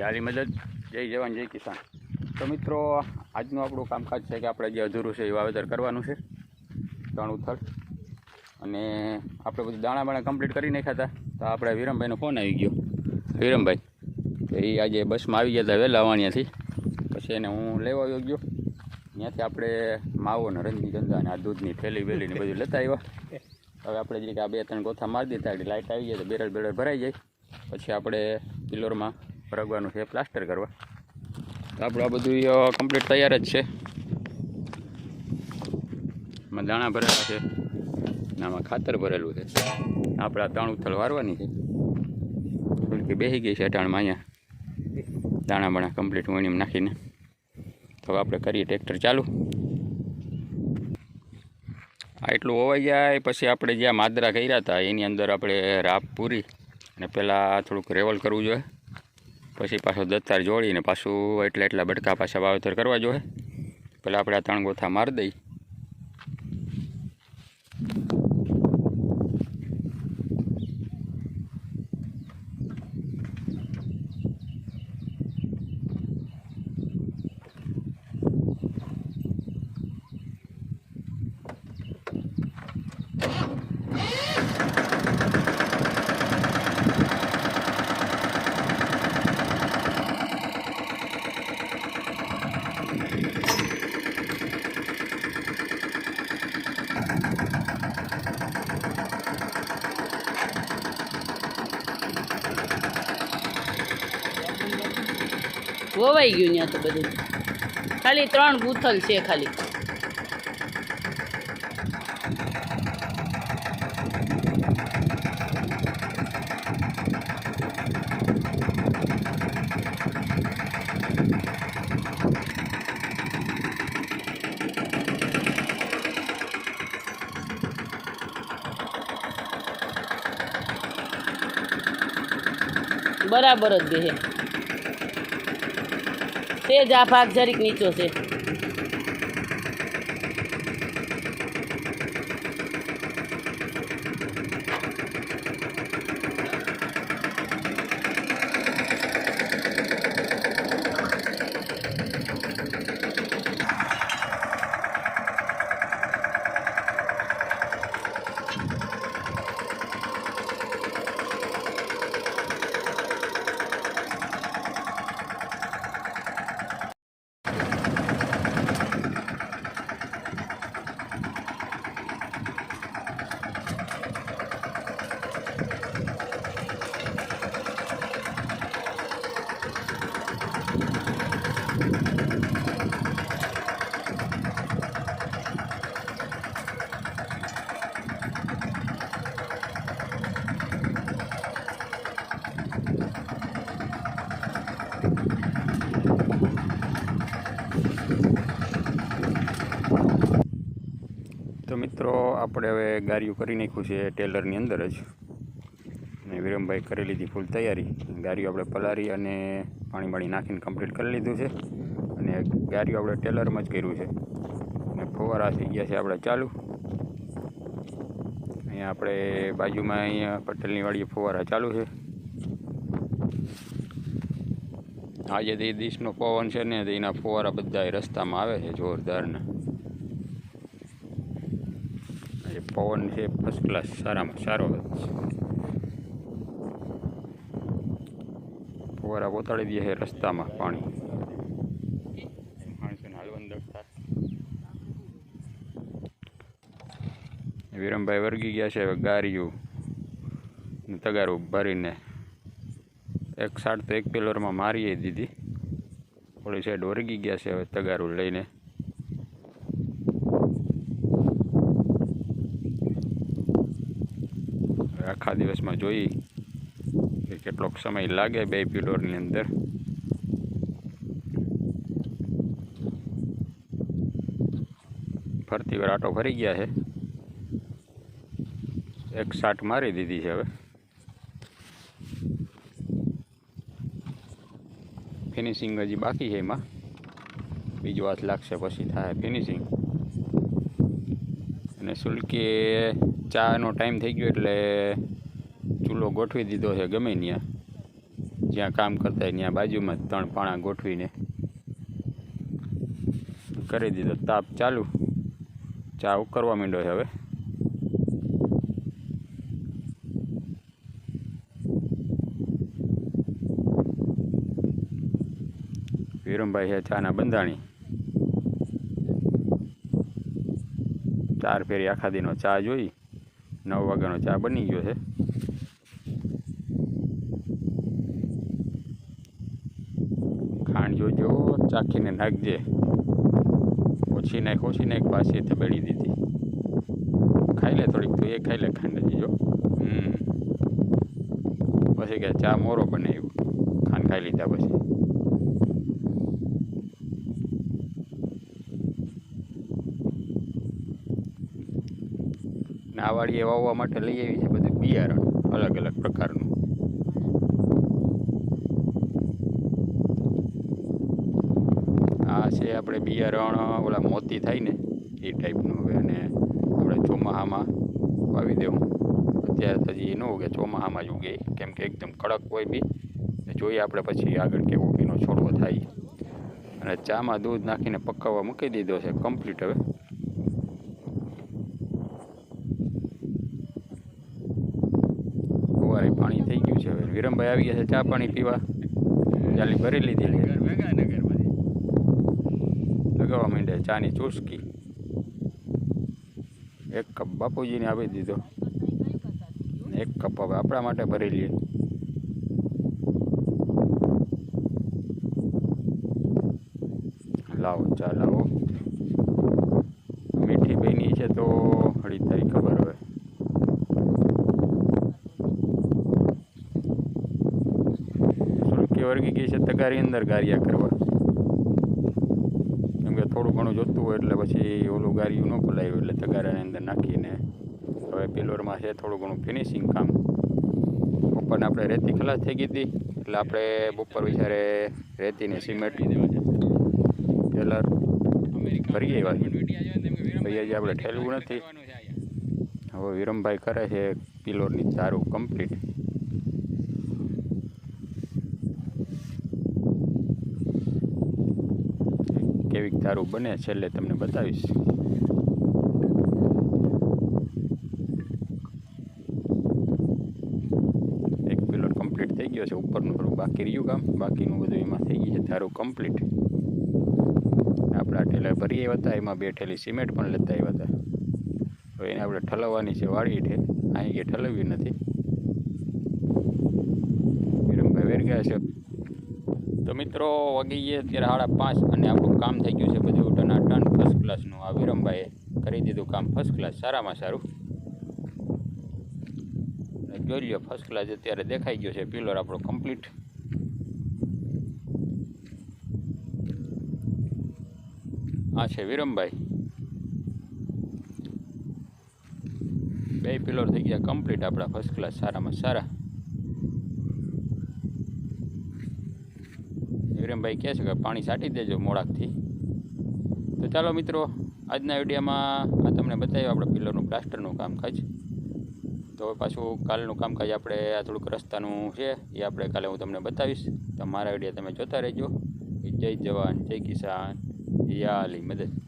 યારી મદદ. જય જવાન, જય કિસાન. તો મિત્રો, આજનું આપણું કામકાજ છે કે આપણે જે અધૂરું છે એ વાવેતર કરવાનું છે. ત્રણ ઉથળ અને આપણે બધું દાણા બાણા કમ્પ્લીટ કરી નાખ્યા હતા. તો આપણે વિરમભાઈનો ફોન આવી ગયો. વિરમભાઈ તો એ આજે બસમાં આવી ગયા હતા વહેલા વાણિયાથી. પછી એને હું લેવા આવ્યો ગયો. ત્યાંથી આપણે માવો ને રજનીગંધા અને આ દૂધની થેલી વેલીને બધું લેતા આવ્યા. હવે આપણે જે કે આ બે ત્રણ ગોથા મારી દીધા, એટલે લાઇટ આવી જાય તો બેરલ બેરલ ભરાઈ જાય. પછી આપણે પિલોરમાં પરગવાનું છે પ્લાસ્ટર કરવા. તો આપણું આ બધું કમ્પ્લીટ તૈયાર જ છે. આમાં દાણા ભરેલા છે આમાં ખાતર ભરેલું છે. આપણે આ ત્રણ ઉથલ વારવાની છે. ફૂલકી બેસી ગઈ છે અટાણમાં અહીંયા. દાણા બાણા કમ્પ્લીટ વણીમાં નાખીને. તો આપણે કરીએ ટ્રેક્ટર ચાલુ. આ એટલું હોવાઈ જાય પછી આપણે જ્યાં માદરા કર્યા હતા એની અંદર આપણે રાપ પૂરી અને પહેલાં થોડુંક રેવલ કરવું જોઈએ. પછી પાછો દત્તાર જોડીને પાછું એટલા એટલા બટકા પાછા વાવેતર કરવા જોઈએ. પહેલાં આપણે આ ત્રણ ગોથા મારી દઈ વવાઈ ગયું ત્યાં તો બધું. ખાલી ત્રણ ગુથલ છે ખાલી. બરાબર જ બે તે જ આ ભાગ જરીક નીચો છે. તો મિત્રો, આપણે હવે ગાડીઓ કરી નાખ્યું છે ટેલરની અંદર જ. અને વિરમભાઈ કરી લીધી ફૂલ તૈયારી. ગાડીઓ આપણે પલારી અને પાણી બાણી નાખીને કમ્પ્લીટ કરી લીધું છે. અને ગાડીઓ આપણે ટેલરમાં જ કર્યું છે. અને ફુવારા થઈ ગયા છે આપણે ચાલુ. અહીંયા આપણે બાજુમાં અહીંયા પટેલની વાડીએ ફુવારા ચાલુ છે. આજે તે દેશનો પવન છે ને એના ફુવારા બધા રસ્તામાં આવે છે જોરદારના એ પવન છે ફર્સ્ટ ક્લાસ સારામાં સારો છે ફુવારા પોતાડી દે છે રસ્તામાં પાણી. વિરમભાઈ વર્ગી ગયા છે હવે ગારીયું તગારું ભરીને એક સાડ તો એક પિલરમાં મારીએ દીધી થોડી સાઈડ વર્ગી ગયા છે હવે તગારું લઈને હવે આખા દિવસમાં જોઈ કે કેટલોક સમય લાગે બે પિલોરની અંદર. ફરતી વાર આટો ફરી ગયા છે. એક સાટ મારી દીધી છે હવે. ફિનિશિંગ હજી બાકી છે એમાં. બીજો હાથ લાગશે પછી થાય ફિનિશિંગ અને સુલકી ચાનો ટાઈમ થઈ ગયો એટલે ચૂલો ગોઠવી દીધો છે ગમે ત્યાં. જ્યાં કામ કરતા ત્યાં બાજુમાં ત્રણ પાણા ગોઠવીને કરી દીધો. તાપ ચાલુ. ચા ઉકરવા માંડ્યો છે હવે. વિરમભાઈ છે ચાના બંધાણી. ચાર ફેરી આખા દીનો ચા જોઈ, નવ વાગ્યાનો ચા બની ગયો છે. ખાંડ જોજો, ચાખીને નાખજે. ઓછી નાખ ઓછી નાખ, પાછી તબેડી દીધી. ખાઈ લે થોડીક તું, એ ખાઈ લે ખાંડ જીજો પછી કે ચા મોરો બનાવ્યું. ખાંડ ખાઈ લીધા પછી. ને આ વાડીએ વાવવા માટે લઈ આવી છે બધું બિયારણ, અલગ અલગ પ્રકારનું. આ છે આપણે બિયારણ, ઓલા મોતી થાય ને, એ ટાઈપનું હવે અને આપણે ચોમાહામાં વાવી દેવું. અત્યારે હજી ન ઉગે, ચોમાહામાં જ ઉગે. કેમ કે એકદમ કડક હોય બી. જોઈએ આપણે પછી આગળ કેવો એનો છોડવો થાય. અને ચામાં દૂધ નાખીને પકાવવા મૂકી દીધો છે કમ્પ્લીટ હવે ફુવારે પાણી થઈ ગયું છે હવે વિરમભાઈ આવી ગયા છે ચા પાણી પીવા. જાલી ભરી લીધી છે. લગાવવા માંડ્યા ચાની ચુસ્કી. એક કપ બાપુજીને આપી દીધો. એક કપ હવે આપણા માટે ભરી લઈએ. લાવો ચા લાવો મીઠી બની છે તો હળી તારી ખબર હવે વર્ગી ગઈ છે, તગારી અંદર ગારિયા કરવા. કેમ કે થોડું ઘણું જોતું હોય એટલે પછી ઓલું ગારિયું ન ખોલાયું એટલે તગારાની અંદર નાખીને હવે પિલોરમાં છે થોડું ઘણું ફિનિશિંગ કામ. બપોરને આપણે રેતી ખલાસ થઈ ગઈ હતી, એટલે આપણે બપોર વિચારે રેતીને સિમેન્ટ ટેલર ભરી આવ્યા. ભાઈ હજી આપણે ઠેલવું નથી. હવે વિરમભાઈ કરે છે, પિલોરની તારું કમ્પ્લીટ કેવીક તારું બને છેલ્લે તમને બતાવીશ. એક પિલર કમ્પ્લીટ થઈ ગયો છે ઉપરનું થોડું બાકી રહ્યું કામ. બાકીનું બધું એમાં થઈ ગયું છે. તારું કમ્પ્લીટ આપણા ઠેલા ભરી આવ્યા હતા. એમાં બે ઠેલી સિમેન્ટ પણ લેતા આવ્યા હતા. તો એને આપણે ઠલવવાની છે વાળી છે. અહીં કે ઠલવ્યું નથી. વિરમભાઈ વેર ગયા છે. તો મિત્રો વાગી ગયા અત્યારે સાડા પાંચ અને આપણું કામ થઈ ગયું છે બધું ટના ટન ફર્સ્ટ ક્લાસનું આ વિરમભાઈએ કરી દીધું કામ ફર્સ્ટ ક્લાસ સારામાં સારું. જોઈ લ્યો ફર્સ્ટ ક્લાસ અત્યારે દેખાઈ ગયો છે પિલર આપણો કમ્પ્લીટ આ છે વિરમભાઈ. બે પિલર થઈ ગયા કમ્પ્લીટ આપણા ફર્સ્ટ ક્લાસ સારામાં સારા. વિરમભાઈ કહે છે કે પાણી છાંટી દેજો મોડાકથી. તો ચાલો મિત્રો, આજના વિડીયોમાં આ તમને બતાવ્યું આપણે પિલરનું પ્લાસ્ટરનું કામકાજ. તો પાછું કાલનું કામકાજ આપણે આ થોડુંક રસ્તાનું છે, એ આપણે કાલે હું તમને બતાવીશ. તો મારા વીડિયો તમે જોતા રહેજો. જય જવાન, જય કિસાન યા અલી મદદ.